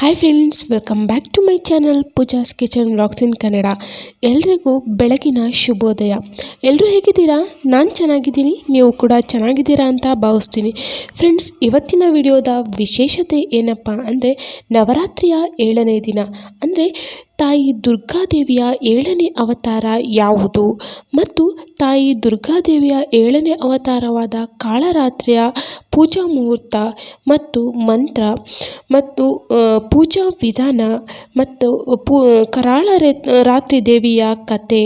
Hi friends welcome back to my channel Pooja's kitchen vlogs in Kannada ಎಲ್ರಿಗೂ ಬೆಳಗಿನ ಶುಭೋದಯ. ಎಲ್ಲರೂ ಹೇಗಿದ್ದೀರಾ? ನಾನು ಚೆನ್ನಾಗಿದ್ದೀನಿ, ನೀವು ಕೂಡ ಚೆನ್ನಾಗಿದ್ದೀರಾ ಅಂತ ಭಾವಿಸ್ತೀನಿ. ಫ್ರೆಂಡ್ಸ್ ಇವತ್ತಿನ ವಿಡಿಯೋದ ವಿಶೇಷತೆ ಏನಪ್ಪ ಅಂದರೆ ನವರಾತ್ರಿಯ ಏಳನೇ ದಿನ. ಅಂದರೆ ತಾಯಿ ದುರ್ಗಾದೇವಿಯ ಏಳನೇ ಅವತಾರ ಯಾವುದು? ಮತ್ತು ತಾಯಿ ದುರ್ಗಾದೇವಿಯ ಏಳನೇ ಅವತಾರವಾದ ಕಾಳರಾತ್ರಿಯ ಪೂಜಾ ಮುಹೂರ್ತ ಮತ್ತು ಮಂತ್ರ ಮತ್ತು ಪೂಜಾ ವಿಧಾನ ಮತ್ತು, ಪೂ, ಕರಾಳ ರಾತ್ರಿ ದೇವಿಯ ಕತೆ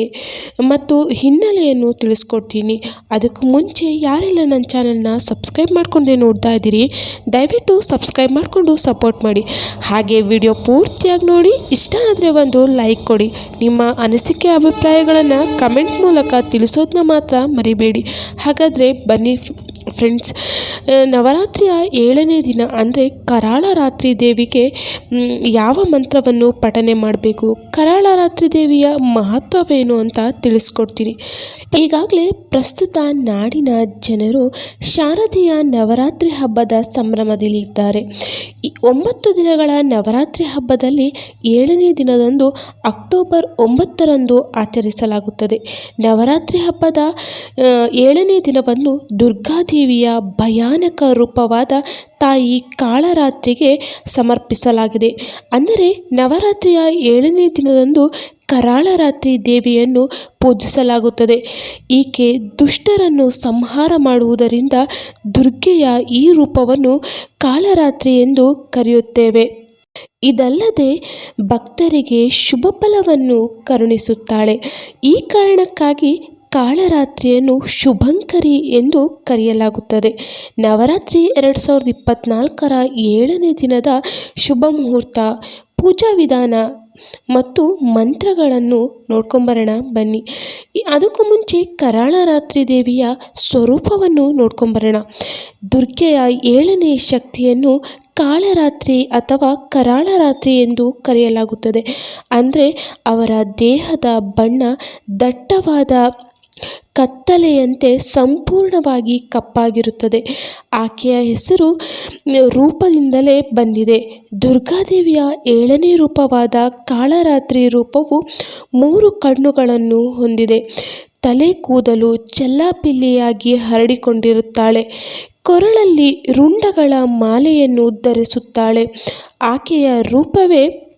ಮತ್ತು ಹಿನ್ನೆಲೆಯನ್ನು ತಿಳಿಸ್ಕೊಡ್ತೀನಿ. ಅದಕ್ಕೂ ಮುಂಚೆ ಯಾರೆಲ್ಲ ನನ್ನ ಚಾನಲ್ನ ಸಬ್ಸ್ಕ್ರೈಬ್ ಮಾಡ್ಕೊಂಡೆ ನೋಡ್ತಾ ಇದ್ದೀರಿ, ದಯವಿಟ್ಟು ಸಬ್ಸ್ಕ್ರೈಬ್ ಮಾಡಿಕೊಂಡು ಸಪೋರ್ಟ್ ಮಾಡಿ. ಹಾಗೆ ವಿಡಿಯೋ ಪೂರ್ತಿಯಾಗಿ ನೋಡಿ, ಇಷ್ಟ ಆದರೆ ಒಂದು ಲೈಕ್ ಕೊಡಿ. ನಿಮ್ಮ ಅನಿಸಿಕೆ ಅಭಿಪ್ರಾಯಗಳನ್ನು ಕಮೆಂಟ್ ಮೂಲಕ ತಿಳಿಸೋದನ್ನ ಮಾತ್ರ ಮರಿಬೇಡಿ. ಹಾಗಾದರೆ ಬನ್ನಿ ಫ್ರೆಂಡ್ಸ್ ನವರಾತ್ರಿಯ ಏಳನೇ ದಿನ ಅಂದರೆ ಕರಾಳ ರಾತ್ರಿ ದೇವಿಗೆ ಯಾವ ಮಂತ್ರವನ್ನು ಪಠನೆ ಮಾಡಬೇಕು? ಕರಾಳ ರಾತ್ರಿ ದೇವಿಯ ಮಹತ್ವವೇನು ಅಂತ ತಿಳಿಸ್ಕೊಡ್ತೀನಿ. ಈಗಾಗಲೇ ಪ್ರಸ್ತುತ ನಾಡಿನ ಜನರು ಶಾರದೀಯ ನವರಾತ್ರಿ ಹಬ್ಬದ ಸಂಭ್ರಮದಲ್ಲಿದ್ದಾರೆ. ಒಂಬತ್ತು ದಿನಗಳ ನವರಾತ್ರಿ ಹಬ್ಬದಲ್ಲಿ ಏಳನೇ ದಿನದಂದು ಅಕ್ಟೋಬರ್ ಒಂಬತ್ತರಂದು ಆಚರಿಸಲಾಗುತ್ತದೆ. ನವರಾತ್ರಿ ಹಬ್ಬದ ಏಳನೇ ದಿನವನ್ನು ದುರ್ಗಾದೇವಿಯ ಭಯಾನಕ ರೂಪವಾದ ತಾಯಿ ಕಾಳರಾತ್ರಿಗೆ ಸಮರ್ಪಿಸಲಾಗಿದೆ ಅಂದರೆ ನವರಾತ್ರಿಯ ಏಳನೇ ದಿನದಂದು ಕರಾಳರಾತ್ರಿ ದೇವಿಯನ್ನು ಪೂಜಿಸಲಾಗುತ್ತದೆ ಈಕೆ ದುಷ್ಟರನ್ನು ಸಂಹಾರ ಮಾಡುವುದರಿಂದ ದುರ್ಗೆಯ ಈ ರೂಪವನ್ನು ಕಾಳರಾತ್ರಿ ಎಂದು ಕರೆಯುತ್ತೇವೆ ಇದಲ್ಲದೆ ಭಕ್ತರಿಗೆ ಶುಭ ಫಲವನ್ನು ಕರುಣಿಸುತ್ತಾಳೆ ಈ ಕಾರಣಕ್ಕಾಗಿ ಕಾಳರಾತ್ರಿಯನ್ನು ಶುಭಂಕರಿ ಎಂದು ಕರೆಯಲಾಗುತ್ತದೆ. ನವರಾತ್ರಿ ಎರಡು ಸಾವಿರದ ಇಪ್ಪತ್ತ್ನಾಲ್ಕರ ಏಳನೇ ದಿನದ ಶುಭ ಮುಹೂರ್ತ, ಪೂಜಾ ವಿಧಾನ ಮತ್ತು ಮಂತ್ರಗಳನ್ನು ನೋಡ್ಕೊಂಬರೋಣ ಬನ್ನಿ. ಅದಕ್ಕೂ ಮುಂಚೆ ಕರಾಳರಾತ್ರಿ ದೇವಿಯ ಸ್ವರೂಪವನ್ನು ನೋಡ್ಕೊಂಬರೋಣ. ದುರ್ಗೆಯ ಏಳನೇ ಶಕ್ತಿಯನ್ನು ಕಾಳರಾತ್ರಿ ಅಥವಾ ಕರಾಳರಾತ್ರಿ ಎಂದು ಕರೆಯಲಾಗುತ್ತದೆ. ಅಂದರೆ ಅವರ ದೇಹದ ಬಣ್ಣ ದಟ್ಟವಾದ ಕತ್ತಲೆಯಂತೆ ಸಂಪೂರ್ಣವಾಗಿ ಕಪ್ಪಾಗಿರುತ್ತದೆ. ಆಕೆಯ ಹೆಸರು ರೂಪದಿಂದಲೇ ಬಂದಿದೆ. ದುರ್ಗಾದೇವಿಯ ಏಳನೇ ರೂಪವಾದ ಕಾಳರಾತ್ರಿ ರೂಪವು ಮೂರು ಕಣ್ಣುಗಳನ್ನು ಹೊಂದಿದೆ. ತಲೆ ಕೂದಲು ಚೆಲ್ಲಾಪಿಲ್ಲಿಯಾಗಿ ಹರಡಿಕೊಂಡಿರುತ್ತಾಳೆ. ಕೊರಳಲ್ಲಿ ರುಂಡಗಳ ಮಾಲೆಯನ್ನು ಧರಿಸುತ್ತಾಳೆ. ಆಕೆಯ ರೂಪವೇ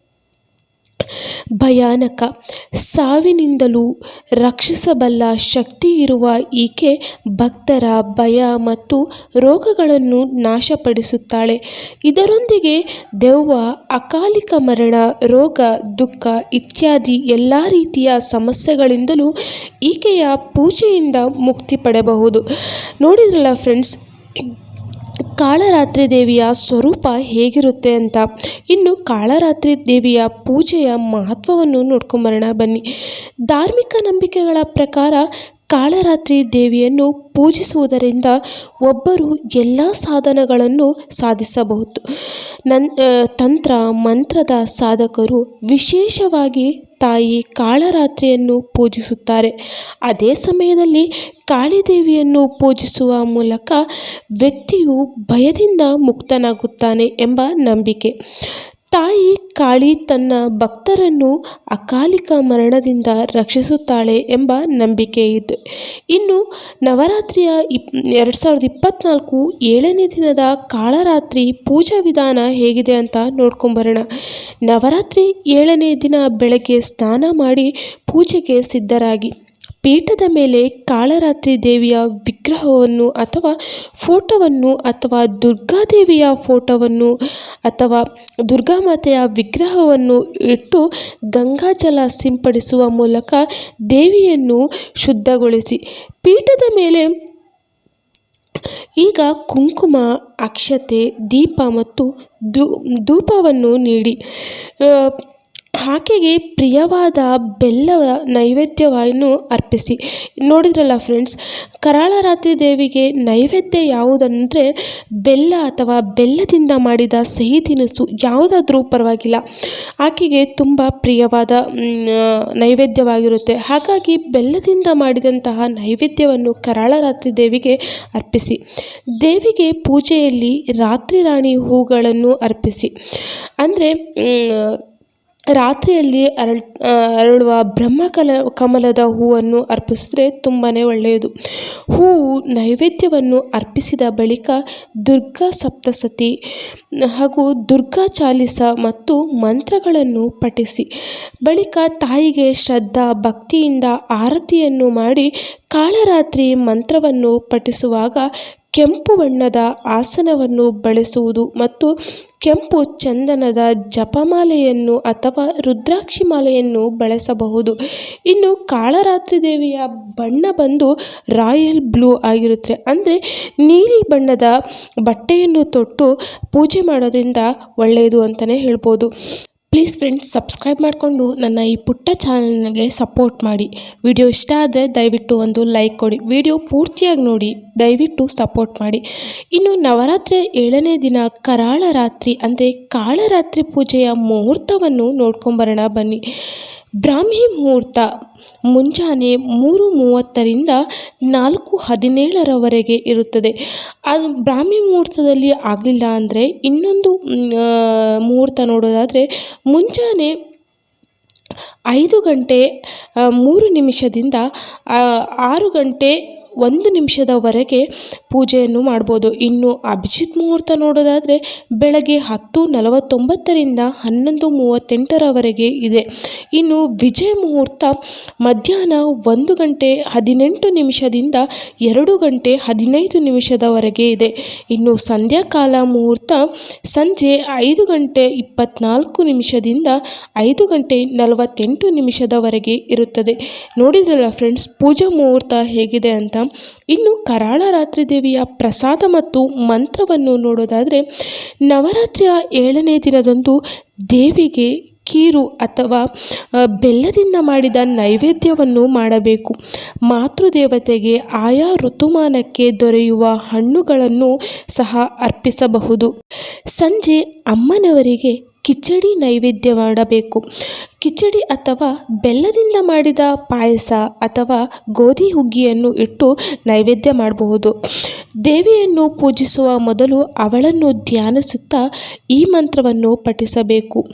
ಭಯಾನಕ. ಸಾವಿನಿಂದಲೂ ರಕ್ಷಿಸಬಲ್ಲ ಶಕ್ತಿ ಇರುವ ಈಕೆ ಭಕ್ತರ ಭಯ ಮತ್ತು ರೋಗಗಳನ್ನು ನಾಶಪಡಿಸುತ್ತಾಳೆ. ಇದರೊಂದಿಗೆ ದೆವ್ವ, ಅಕಾಲಿಕ ಮರಣ, ರೋಗ, ದುಃಖ ಇತ್ಯಾದಿ ಎಲ್ಲ ರೀತಿಯ ಸಮಸ್ಯೆಗಳಿಂದಲೂ ಈಕೆಯ ಪೂಜೆಯಿಂದ ಮುಕ್ತಿ ಪಡೆಯಬಹುದು. ನೋಡಿದ್ರಲ್ಲ ಫ್ರೆಂಡ್ಸ್ ಕಾಳರಾತ್ರಿ ದೇವಿಯ ಸ್ವರೂಪ ಹೇಗಿರುತ್ತೆ ಅಂತ ಇನ್ನು ಕಾಳರಾತ್ರಿ ದೇವಿಯ ಪೂಜೆಯ ಮಹತ್ವವನ್ನು ನೋಡ್ಕೊಂಬರೋಣ. ಬನ್ನಿ. ಧಾರ್ಮಿಕ ನಂಬಿಕೆಗಳ ಪ್ರಕಾರ ಕಾಳರಾತ್ರಿ ದೇವಿಯನ್ನು ಪೂಜಿಸುವುದರಿಂದ ಒಬ್ಬರು ಎಲ್ಲ ಸಾಧನಗಳನ್ನು ಸಾಧಿಸಬಹುದು. ನನ್ ತಂತ್ರ, ಮಂತ್ರದ ಸಾಧಕರು ವಿಶೇಷವಾಗಿ ತಾಯಿ ಕಾಳರಾತ್ರಿಯನ್ನು ಪೂಜಿಸುತ್ತಾರೆ. ಅದೇ ಸಮಯದಲ್ಲಿ ಕಾಳಿದೇವಿಯನ್ನು ಪೂಜಿಸುವ ಮೂಲಕ ವ್ಯಕ್ತಿಯು ಭಯದಿಂದ ಮುಕ್ತನಾಗುತ್ತಾನೆ ಎಂಬ ನಂಬಿಕೆ. ತಾಯಿ ಕಾಳಿ ತನ್ನ ಭಕ್ತರನ್ನು ಅಕಾಲಿಕ ಮರಣದಿಂದ ರಕ್ಷಿಸುತ್ತಾಳೆ ಎಂಬ ನಂಬಿಕೆ ಇದೆ. ಇನ್ನು ನವರಾತ್ರಿಯ ಇಪ್, ಎರಡು ಸಾವಿರದ ಇಪ್ಪತ್ತ್ನಾಲ್ಕು ಏಳನೇ ದಿನದ ಕಾಳರಾತ್ರಿ ಪೂಜಾ ವಿಧಾನ ಹೇಗಿದೆ ಅಂತ ನೋಡ್ಕೊಂಬರೋಣ. ನವರಾತ್ರಿ ಏಳನೇ ದಿನ ಬೆಳಗ್ಗೆ ಸ್ನಾನ ಮಾಡಿ ಪೂಜೆಗೆ ಸಿದ್ಧರಾಗಿ. ಪೀಠದ ಮೇಲೆ ಕಾಳರಾತ್ರಿ ದೇವಿಯ ವಿಗ್ರಹವನ್ನು ಅಥವಾ ಫೋಟೋವನ್ನು ಅಥವಾ ದುರ್ಗಾದೇವಿಯ ಫೋಟೋವನ್ನು ಅಥವಾ ದುರ್ಗಾ ಮಾತೆಯ ವಿಗ್ರಹವನ್ನು ಇಟ್ಟು ಗಂಗಾಜಲ ಸಿಂಪಡಿಸುವ ಮೂಲಕ ದೇವಿಯನ್ನು ಶುದ್ಧಗೊಳಿಸಿ. ಪೀಠದ ಮೇಲೆ ಈಗ ಕುಂಕುಮ, ಅಕ್ಷತೆ, ದೀಪ ಮತ್ತು ಧೂಪವನ್ನು ನೀಡಿ. ಆಕೆಗೆ ಪ್ರಿಯವಾದ ಬೆಲ್ಲ ನೈವೇದ್ಯವನ್ನು ಅರ್ಪಿಸಿ. ನೋಡಿದ್ರಲ್ಲ ಫ್ರೆಂಡ್ಸ್ ಕರಾಳ ರಾತ್ರಿ ದೇವಿಗೆ ನೈವೇದ್ಯ ಯಾವುದಂದರೆ ಬೆಲ್ಲ ಅಥವಾ ಬೆಲ್ಲದಿಂದ ಮಾಡಿದ ಸಿಹಿ ತಿನಿಸು, ಯಾವುದಾದ್ರೂ ಪರವಾಗಿಲ್ಲ. ಆಕೆಗೆ ತುಂಬ ಪ್ರಿಯವಾದ ನೈವೇದ್ಯವಾಗಿರುತ್ತೆ. ಹಾಗಾಗಿ ಬೆಲ್ಲದಿಂದ ಮಾಡಿದಂತಹ ನೈವೇದ್ಯವನ್ನು ಕರಾಳ ರಾತ್ರಿ ದೇವಿಗೆ ಅರ್ಪಿಸಿ. ದೇವಿಗೆ ಪೂಜೆಯಲ್ಲಿ ರಾತ್ರಿ ರಾಣಿ ಹೂಗಳನ್ನು ಅರ್ಪಿಸಿ. ಅಂದರೆ ರಾತ್ರಿಯಲ್ಲಿ ಅರಳ್ ಅರಳುವ ಬ್ರಹ್ಮಕಲ, ಕಮಲದ ಹೂವನ್ನು ಅರ್ಪಿಸಿದ್ರೆ ತುಂಬಾ ಒಳ್ಳೆಯದು. ಹೂವು ನೈವೇದ್ಯವನ್ನು ಅರ್ಪಿಸಿದ ಬಳಿಕ ದುರ್ಗಾ ಸಪ್ತಸತಿ ಹಾಗೂ ದುರ್ಗಾ ಚಾಲಿಸ ಮತ್ತು ಮಂತ್ರಗಳನ್ನು ಪಠಿಸಿ. ಬಳಿಕ ತಾಯಿಗೆ ಶ್ರದ್ಧಾ, ಭಕ್ತಿಯಿಂದ ಆರತಿಯನ್ನು ಮಾಡಿ ಕಾಳರಾತ್ರಿ ಮಂತ್ರವನ್ನು ಪಠಿಸುವಾಗ ಕೆಂಪು ಬಣ್ಣದ ಆಸನವನ್ನು ಬಳಸುವುದು ಮತ್ತು ಕೆಂಪು ಚಂದನದ ಜಪಮಾಲೆಯನ್ನು ಅಥವಾ ರುದ್ರಾಕ್ಷಿ ಮಾಲೆಯನ್ನು ಬಳಸಬಹುದು. ಇನ್ನು ಕಾಳರಾತ್ರಿ ದೇವಿಯ ಬಣ್ಣ ಬಂದು ರಾಯಲ್ ಬ್ಲೂ ಆಗಿರುತ್ತೆ ಅಂದರೆ ನೀಲಿ ಬಣ್ಣದ ಬಟ್ಟೆಯನ್ನು ತೊಟ್ಟು ಪೂಜೆ ಮಾಡೋದ್ರಿಂದ ಒಳ್ಳೆಯದು ಅಂತಲೇ ಹೇಳ್ಬೋದು. ಪ್ಲೀಸ್ ಫ್ರೆಂಡ್ಸ್ ಸಬ್ಸ್ಕ್ರೈಬ್ ಮಾಡಿಕೊಂಡು ನನ್ನ ಈ ಪುಟ್ಟ ಚಾನಲ್ಗೆ ಸಪೋರ್ಟ್ ಮಾಡಿ. ವಿಡಿಯೋ ಇಷ್ಟ ಆದರೆ ದಯವಿಟ್ಟು ಒಂದು ಲೈಕ್ ಕೊಡಿ. ವಿಡಿಯೋ ಪೂರ್ತಿಯಾಗಿ ನೋಡಿ, ದಯವಿಟ್ಟು ಸಪೋರ್ಟ್ ಮಾಡಿ. ಇನ್ನು ನವರಾತ್ರಿ ಏಳನೇ ದಿನ ಕರಾಳ ರಾತ್ರಿ ಅಂದರೆ ಕಾಳರಾತ್ರಿ ಪೂಜೆಯ ಮುಹೂರ್ತವನ್ನು ನೋಡ್ಕೊಂಬರೋಣ ಬನ್ನಿ. ಬ್ರಾಹ್ಮಿ ಮುಹೂರ್ತ ಮುಂಜಾನೆ ಮೂರು ಮೂವತ್ತರಿಂದ ನಾಲ್ಕು ಹದಿನೇಳರವರೆಗೆ ಇರುತ್ತದೆ. ಅದು ಬ್ರಾಹ್ಮಿ ಮುಹೂರ್ತದಲ್ಲಿ ಆಗಲಿಲ್ಲ ಅಂದರೆ ಇನ್ನೊಂದು ಮುಹೂರ್ತ ನೋಡೋದಾದರೆ ಮುಂಜಾನೆ ಐದು ಗಂಟೆ ಮೂರು ನಿಮಿಷದಿಂದ ಆರು ಗಂಟೆ ಒಂದು ನಿಮಿಷದವರೆಗೆ ಪೂಜೆಯನ್ನು ಮಾಡ್ಬೋದು. ಇನ್ನು ಅಭಿಜಿತ್ ಮುಹೂರ್ತ ನೋಡೋದಾದರೆ ಬೆಳಗ್ಗೆ ಹತ್ತು ನಲವತ್ತೊಂಬತ್ತರಿಂದ ಹನ್ನೊಂದು ಮೂವತ್ತೆಂಟರವರೆಗೆ ಇದೆ. ಇನ್ನು ವಿಜಯ ಮುಹೂರ್ತ ಮಧ್ಯಾಹ್ನ ಒಂದು ಗಂಟೆ ಹದಿನೆಂಟು ನಿಮಿಷದಿಂದ ಎರಡು ಗಂಟೆ ಹದಿನೈದು ನಿಮಿಷದವರೆಗೆ ಇದೆ. ಇನ್ನು ಸಂಧ್ಯಾಕಾಲ ಮುಹೂರ್ತ ಸಂಜೆ ಐದು ಗಂಟೆ ಇಪ್ಪತ್ತ್ನಾಲ್ಕು ನಿಮಿಷದಿಂದ ಐದು ಗಂಟೆ ನಲವತ್ತೆಂಟು ನಿಮಿಷದವರೆಗೆ ಇರುತ್ತದೆ. ನೋಡಿದ್ರಲ್ಲ ಫ್ರೆಂಡ್ಸ್ ಪೂಜಾ ಮುಹೂರ್ತ ಹೇಗಿದೆ ಅಂತ? ಇನ್ನು ಕರಾಳ ರಾತ್ರಿ ದೇವಿಯ ಪ್ರಸಾದ ಮತ್ತು ಮಂತ್ರವನ್ನು ನೋಡೋದಾದರೆ ನವರಾತ್ರಿಯ ಏಳನೇ ದಿನದಂದು ದೇವಿಗೆ ಕೀರು ಅಥವಾ ಬೆಲ್ಲದಿಂದ ಮಾಡಿದ ನೈವೇದ್ಯವನ್ನು ಮಾಡಬೇಕು. ಮಾತೃದೇವತೆಗೆ ಆಯಾ ಋತುಮಾನಕ್ಕೆ ದೊರೆಯುವ ಹಣ್ಣುಗಳನ್ನು ಸಹ ಅರ್ಪಿಸಬಹುದು. ಸಂಜೆ ಅಮ್ಮನವರಿಗೆ ಕಿಚಡಿ ನೈವೇದ್ಯ ಮಾಡಬೇಕು. ಕಿಚಡಿ ಅಥವಾ ಬೆಲ್ಲದಿಂದ ಮಾಡಿದ ಪಾಯಸ ಅಥವಾ ಗೋಧಿ ಹುಗ್ಗಿಯನ್ನು ಇಟ್ಟು ನೈವೇದ್ಯ ಮಾಡಬಹುದು. ದೇವಿಯನ್ನು ಪೂಜಿಸುವ ಮೊದಲು ಅವಳನ್ನು ಧ್ಯಾನಿಸುತ್ತಾ ಈ ಮಂತ್ರವನ್ನು ಪಠಿಸಬೇಕು.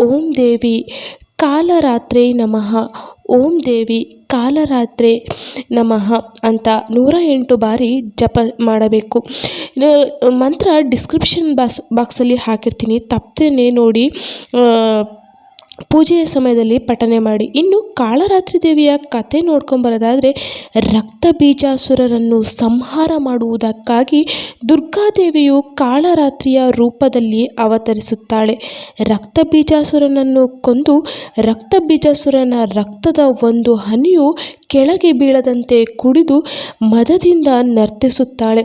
ಓಂ ದೇವಿ, ಕಾಲರಾತ್ರಿ ನಮಃ. ಓಂ ದೇವಿ ಕಾಲರಾತ್ರಿ ನಮಃ ಅಂತ ನೂರ ಎಂಟು ಬಾರಿ ಜಪ ಮಾಡಬೇಕು. ಮಂತ್ರ ಡಿಸ್ಕ್ರಿಪ್ಷನ್ ಬಾಸ್ ಬಾಕ್ಸಲ್ಲಿ ಹಾಕಿರ್ತೀನಿ. ತಪ್ಪದೇ ನೋಡಿ ಪೂಜೆಯ ಸಮಯದಲ್ಲಿ ಪಠನೆ ಮಾಡಿ. ಇನ್ನು ಕಾಳರಾತ್ರಿ ದೇವಿಯ ಕತೆ ನೋಡ್ಕೊಂಬರೋದಾದರೆ ರಕ್ತ ಬೀಜಾಸುರರನ್ನು ಸಂಹಾರ ಮಾಡುವುದಕ್ಕಾಗಿ ದುರ್ಗಾದೇವಿಯು ಕಾಳರಾತ್ರಿಯ ರೂಪದಲ್ಲಿ ಅವತರಿಸುತ್ತಾಳೆ. ರಕ್ತ ಬೀಜಾಸುರನನ್ನು ಕೊಂದು ರಕ್ತ ಬೀಜಾಸುರನ ರಕ್ತದ ಒಂದು ಹನಿಯು ಕೆಳಗೆ ಬೀಳದಂತೆ ಕುಡಿದು ಮದದಿಂದ ನರ್ತಿಸುತ್ತಾಳೆ.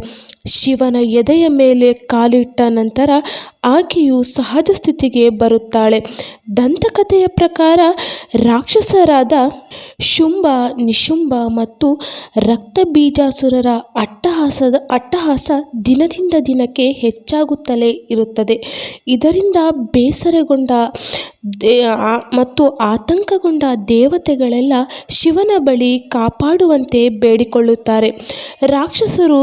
ಶಿವನ ಎದೆಯ ಮೇಲೆ ಕಾಲಿಟ್ಟ ನಂತರ ಆಕೆಯು ಸಹಜ ಸ್ಥಿತಿಗೆ ಬರುತ್ತಾಳೆ. ದಂತಕಥೆಯ ಪ್ರಕಾರ ರಾಕ್ಷಸರಾದ ಶುಂಭ, ನಿಶುಂಭ ಮತ್ತು ರಕ್ತ ಬೀಜಾಸುರರ ಅಟ್ಟಹಾಸದ, ಅಟ್ಟಹಾಸ ದಿನದಿಂದ ದಿನಕ್ಕೆ ಹೆಚ್ಚಾಗುತ್ತಲೇ ಇರುತ್ತದೆ. ಇದರಿಂದ ಬೇಸರಗೊಂಡ ದೇ ಮತ್ತು ಆತಂಕಗೊಂಡ ದೇವತೆಗಳೆಲ್ಲ ಶಿವನ ಬಳಿ ಕಾಪಾಡುವಂತೆ ಬೇಡಿಕೊಳ್ಳುತ್ತಾರೆ. ರಾಕ್ಷಸರು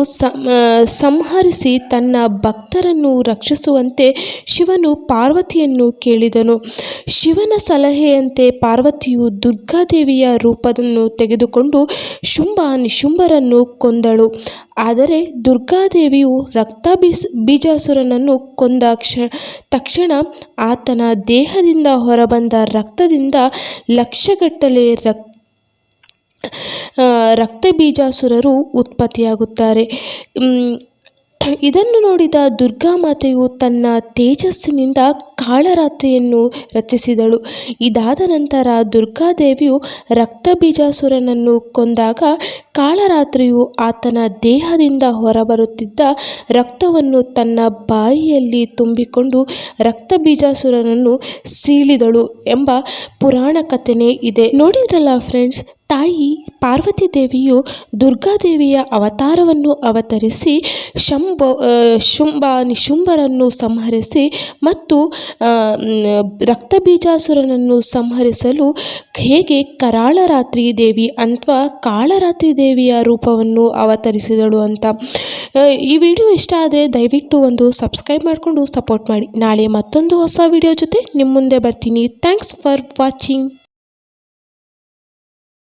ಸಂಹರಿಸಿ ತನ್ನ ಭಕ್ತರನ್ನು ರಕ್ಷಿಸುವಂತೆ ಶಿವನು ಪಾರ್ವತಿಯನ್ನು ಕೇಳಿದನು. ಶಿವನ ಸಲಹೆಯಂತೆ ಪಾರ್ವತಿಯು ದುರ್ಗಾದೇವಿಯ ರೂಪವನ್ನು ತೆಗೆದುಕೊಂಡು ಶುಂಭ ನಿಶುಂಭರನ್ನು ಕೊಂದಳು. ಆದರೆ ದುರ್ಗಾದೇವಿಯು ರಕ್ತ ಬೀಸ್ ಬೀಜಾಸುರನನ್ನು ಕೊಂದ ಕ್ಷ ತಕ್ಷಣ ಆತನ ದೇಹದಿಂದ ಹೊರಬಂದ ರಕ್ತದಿಂದ ಲಕ್ಷಗಟ್ಟಲೆ ರಕ್ ರಕ್ತ ಬೀಜಾಸುರರು ಉತ್ಪತ್ತಿಯಾಗುತ್ತಾರೆ. ಇದನ್ನು ನೋಡಿದ ದುರ್ಗಾ ಮಾತೆಯು ತನ್ನ ತೇಜಸ್ಸಿನಿಂದ ಕಾಳರಾತ್ರಿಯನ್ನು ರಚಿಸಿದಳು. ಇದಾದ ನಂತರ ದುರ್ಗಾದೇವಿಯು ರಕ್ತಬೀಜಾಸುರನನ್ನು ಕೊಂದಾಗ ಕಾಳರಾತ್ರಿಯು ಆತನ ದೇಹದಿಂದ ಹೊರಬರುತ್ತಿದ್ದ ರಕ್ತವನ್ನು ತನ್ನ ಬಾಯಿಯಲ್ಲಿ ತುಂಬಿಕೊಂಡು ರಕ್ತಬೀಜಾಸುರನನ್ನು ಸೀಳಿದಳು ಎಂಬ ಪುರಾಣ ಕಥೆನೇ ಇದೆ. ನೋಡಿದ್ರಲ್ಲ ಫ್ರೆಂಡ್ಸ್ ತಾಯಿ ಪಾರ್ವತಿ ದೇವಿಯು ದುರ್ಗಾದೇವಿಯ ಅವತಾರವನ್ನು ಅವತರಿಸಿ ಶಂಭ ಶುಂಭ, ನಿಶುಂಭರನ್ನು ಸಂಹರಿಸಿ ಮತ್ತು ರಕ್ತಬೀಜಾಸುರನನ್ನು ಸಂಹರಿಸಲು ಹೇಗೆ ಕರಾಳರಾತ್ರಿ ದೇವಿ ಅಥವಾ ಕಾಳರಾತ್ರಿ ದೇವಿಯ ರೂಪವನ್ನು ಅವತರಿಸಿದಳು ಅಂತ. ಈ ವಿಡಿಯೋ ಇಷ್ಟ ಆದರೆ ದಯವಿಟ್ಟು ಒಂದು ಸಬ್ಸ್ಕ್ರೈಬ್ ಮಾಡಿಕೊಂಡು ಸಪೋರ್ಟ್ ಮಾಡಿ. ನಾಳೆ ಮತ್ತೊಂದು ಹೊಸ ವಿಡಿಯೋ ಜೊತೆ ನಿಮ್ಮ ಮುಂದೆ ಬರ್ತೀನಿ. Thanks for watching.